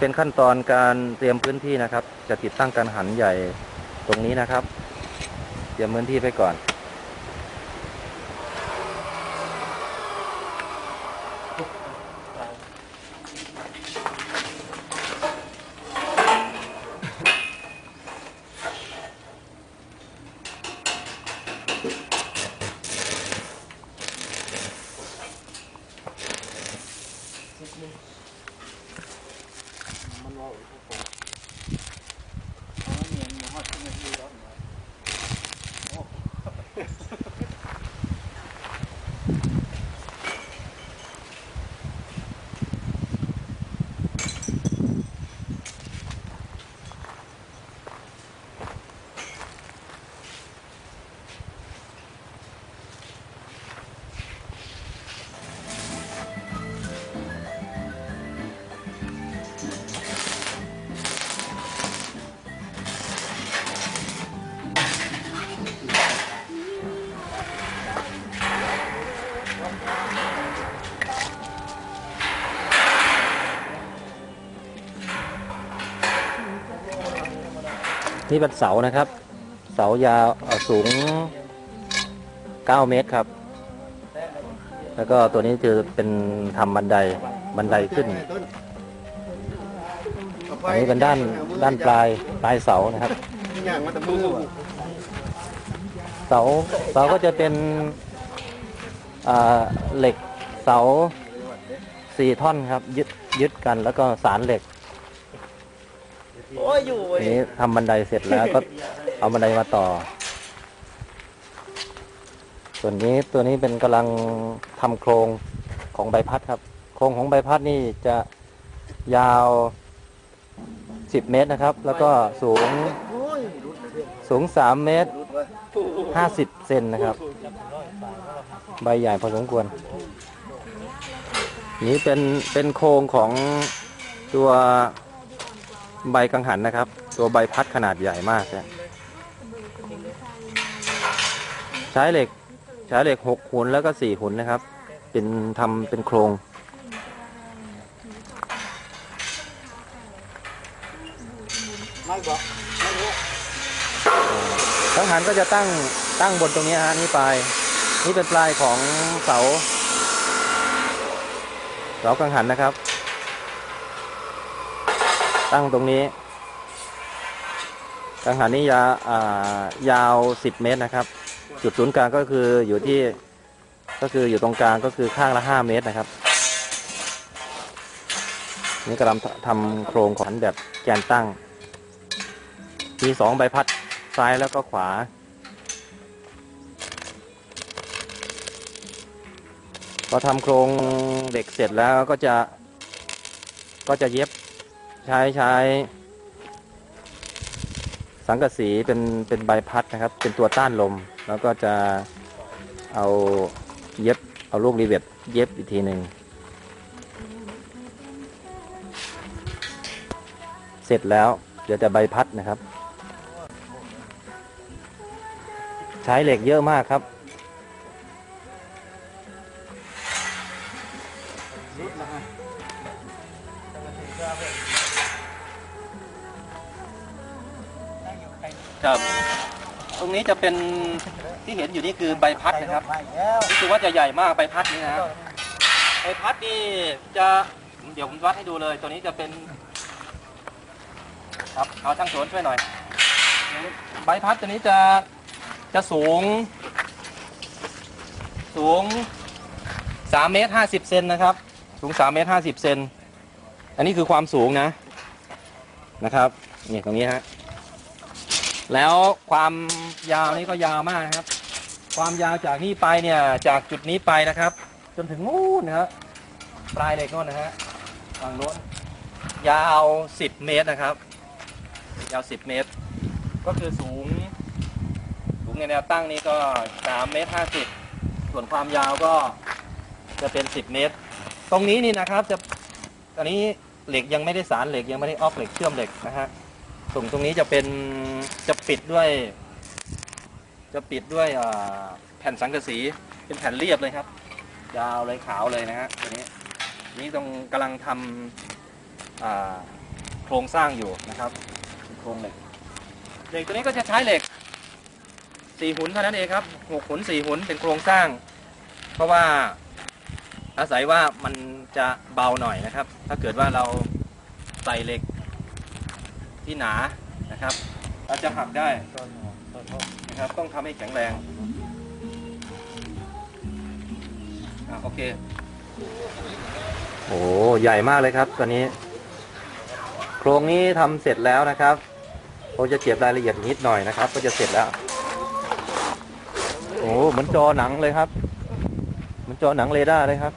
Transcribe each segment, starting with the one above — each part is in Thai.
เป็นขั้นตอนการเตรียมพื้นที่นะครับ จะติดตั้งกังหันใหญ่ตรงนี้นะครับ เตรียมพื้นที่ไปก่อน นี่เป็นเสานะครับ เสายาวสูง 9 เมตรครับ แล้วก็ตัวนี้จะเป็นทำบันไดบันไดขึ้น อันนี้เป็นด้านด้านปลายปลายเสานะครับ เสาเสาก็จะเป็นเหล็กเสาสี่ท่อนครับ ยึดยึดกันแล้วก็สารเหล็ก โอ้ยอยู่ทีนี้ทำบันไดเสร็จแล้วก็เอาบันไดมาต่อ ส่วนนี้ตัวนี้เป็นกำลังทำโครงของใบพัดครับ โครงของใบพัดนี่จะยาว 10 เมตรนะครับ แล้วก็สูงโอ้ยรุดเลยสูง 3 เมตรรุดเว้ย50 เซนนะครับ ใบใหญ่พอสมควร นี้เป็นเป็นโครงของตัว ใบกังหันนะครับ ตัวใบพัดขนาดใหญ่มากเนี่ยใช้เหล็กใช้เหล็กหกหุนแล้วก็สี่หุนนะครับ เป็นทำเป็นโครงกังหันก็จะตั้งตั้งบนตรงนี้ฮะนี่ปลายนี่เป็นปลายของเสาเสากังหันนะครับ ตั้งตรงนี้กังหันนี้ยาอ่ายาว 10 เมตรนะครับ จุดศูนย์กลางก็คืออยู่ที่ก็คืออยู่ตรงกลางก็คือข้างละ 5 เมตรนะครับ นี่กำลังทำโครงของแบบแกนตั้ง มีสองใบพัดซ้ายแล้วก็ขวา พอทำโครงเด็กเสร็จแล้วก็จะก็จะเย็บ ช้ใช้สังกะสีเป็นเป็นใบพัดนะครับ เป็นตัวต้านลม แล้วก็จะเอาเย็บเอาลูกรีเวทเย็บอีกทีหนึ่งเสร็จแล้วเดี๋ยวจะใบพัดนะครับ ใช้เหล็กเยอะมากครับ นี้จะเป็นที่เห็นอยู่นี่คือใบพัดนะครับไปแล้วรู้สึกว่าจะใหญ่มากใบพัดนี่นะใบพัดนี่จะเดี๋ยวผมวัดให้ดูเลย ตัวนี้จะเป็น ครับเอาช่างสวนช่วยหน่อย ใบพัดตัวนี้จะจะสูง สูง3เมตร50เซนนะครับ สูง3เมตร50เซนอันนี้คือความสูงนะนะครับนี่ตรงนี้ฮะ แล้วความยาวนี่ก็ยาวมากนะครับ ความยาวจากนี่ไปเนี่ย จากจุดนี้ไปนะครับ จนถึงนู่นนะฮะปลายเหล็กโน่นนะฮะฝั่งโน้นยาว 10 เมตรนะครับ ยาว 10 เมตร ก็คือสูง สูงในแนวตั้งนี้ก็3เมตร50 ส่วนความยาวก็จะเป็น 10 เมตร ตรงนี้นี่นะครับจะอันนี้เหล็กยังไม่ได้สารเหล็กยังไม่ได้ออกเหล็กเชื่อมเหล็กนะฮะ ตรงตรงนี้จะเป็นจะปิดด้วย จะปิดด้วยแผ่นสังกะสีเป็นแผ่นเรียบเลยครับ ยาวเลยขาวเลยนะฮะตัวนี้นี่ต้องกำลังทำอ่าครงสร้างอยู่นะครับโครงเหล็กเหล็กตัวนี้ก็จะใช้เหล็กสี่หุนเท่านั้นเองครับหกหุนสี่หุนเป็นโครงสร้าง เพราะว่าอาศัยว่ามันจะเบาหน่อยนะครับ ถ้าเกิดว่าเราใส่เหล็ก ที่หนานะครับ อาจจะหักได้นะครับต้องทำให้แข็งแรงอโอเค โอ้ใหญ่มากเลยครับตอนนี้ โครงนี้ทำเสร็จแล้วนะครับเราจะเก็บรายละเอียดนิดหน่อยนะครับ ก็จะเสร็จแล้ว โอ้เหมือนจอหนังเลยครับเหมือนจอหนังเรดาร์เลยครับ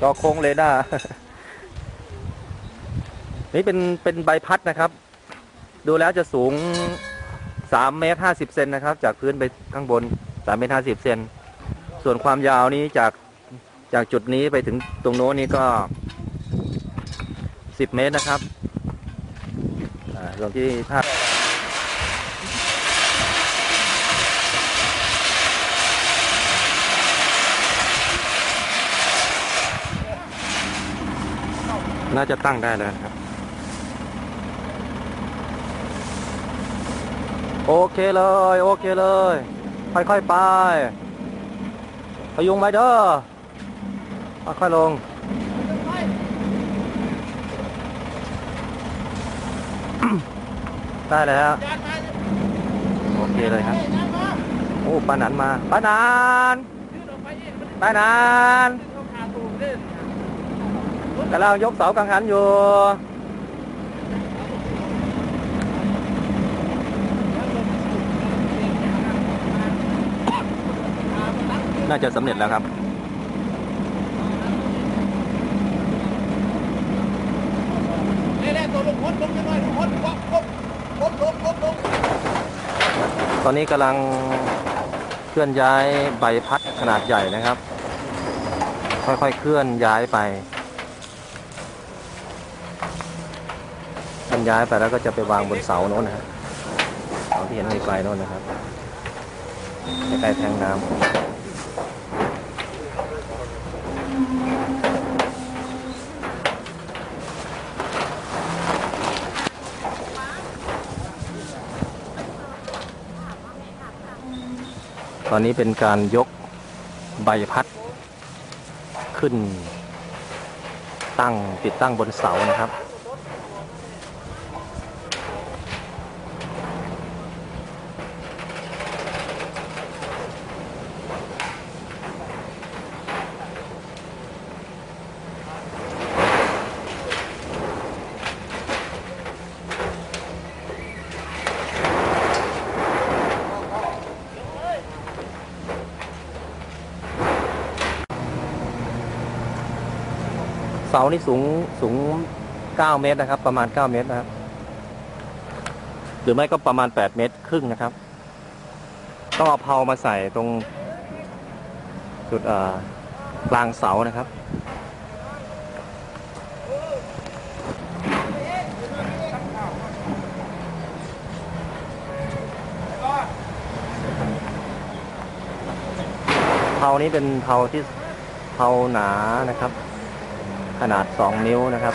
จอโค้งเรดาร์นี่เป็นเป็นใบพัดนะครับ ดูแล้วจะสูง3เมตร50เซนนะครับ จากพื้นไปข้างบน3เมตร50เซนส่วนความยาวนี้จากจากจุดนี้ไปถึงตรงโน้นนี่ก็ 10 เมตรนะครับอ่าตรงที่ท่าน่าจะตั้งได้แล้วครับ โอเคเลย โอเคเลย ค่อยๆไปพยุงไปเด้อค่อยๆลงได้แล้วโอเคเลยครับโอ้ปานันมาปานันปานันกำลังยกเสากังหันอยู่ น่าจะสำเร็จแล้วครับตอนนี้กำลังเคลื่อนย้ายใบพัดขนาดใหญ่นะครับ ค่อยๆเคลื่อนย้ายไปเคลื่อนย้ายไปแล้วก็จะไปวางบนเสาโน้นนะฮะเสาที่เห็นไกลๆโน้นนะครับใกล้ๆแทงน้ำ อนนี้เป็นการยกใบพัดขึ้น ตั้งติดตั้งบนเสานะครับ เสานี่สูงสูง9เมตรนะครับ ประมาณ9เมตรนะครับ หรือไม่ก็ประมาณ8เมตรครึ่งนะครับ ต้องเอาเพามาใส่ตรงจุดกลางเสานะครับเพานี้เป็นเพาที่เพาหนานะครับ ขนาด 2 นิ้วนะครับ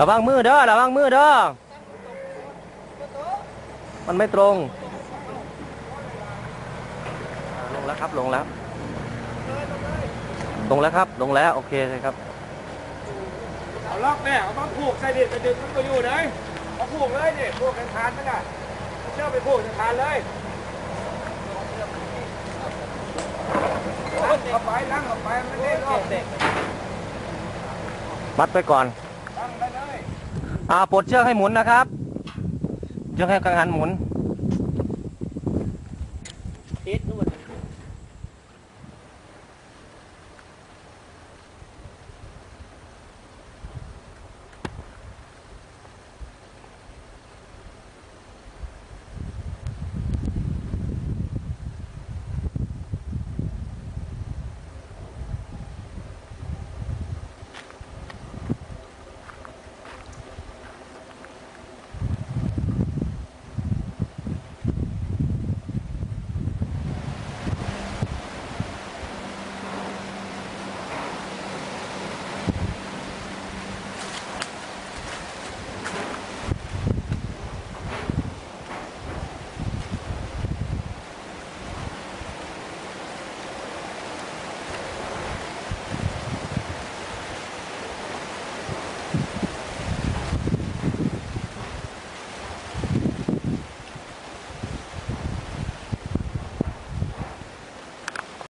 ระวังมือเด้อระวังมือเด้อมันไม่ตรง ลงแล้วครับลงแล้ว ลงแล้วครับลงแล้วโอเคเลยครับเอาล็อกแม่เอามาผูกใส่ดิไปดึงมันก็อยู่เลยเอาผูกเลยดิผูกกันทานนั่นน่ะเชื่อไปผูกกันทานเลยเอาไปนั่งเอาไปมันเล่นรอบเด็กมัดไปก่อนตั้งไปเลย อ่าปลดเชือกให้หมุนนะครับเชือกให้กังหันหมุนติดนู่น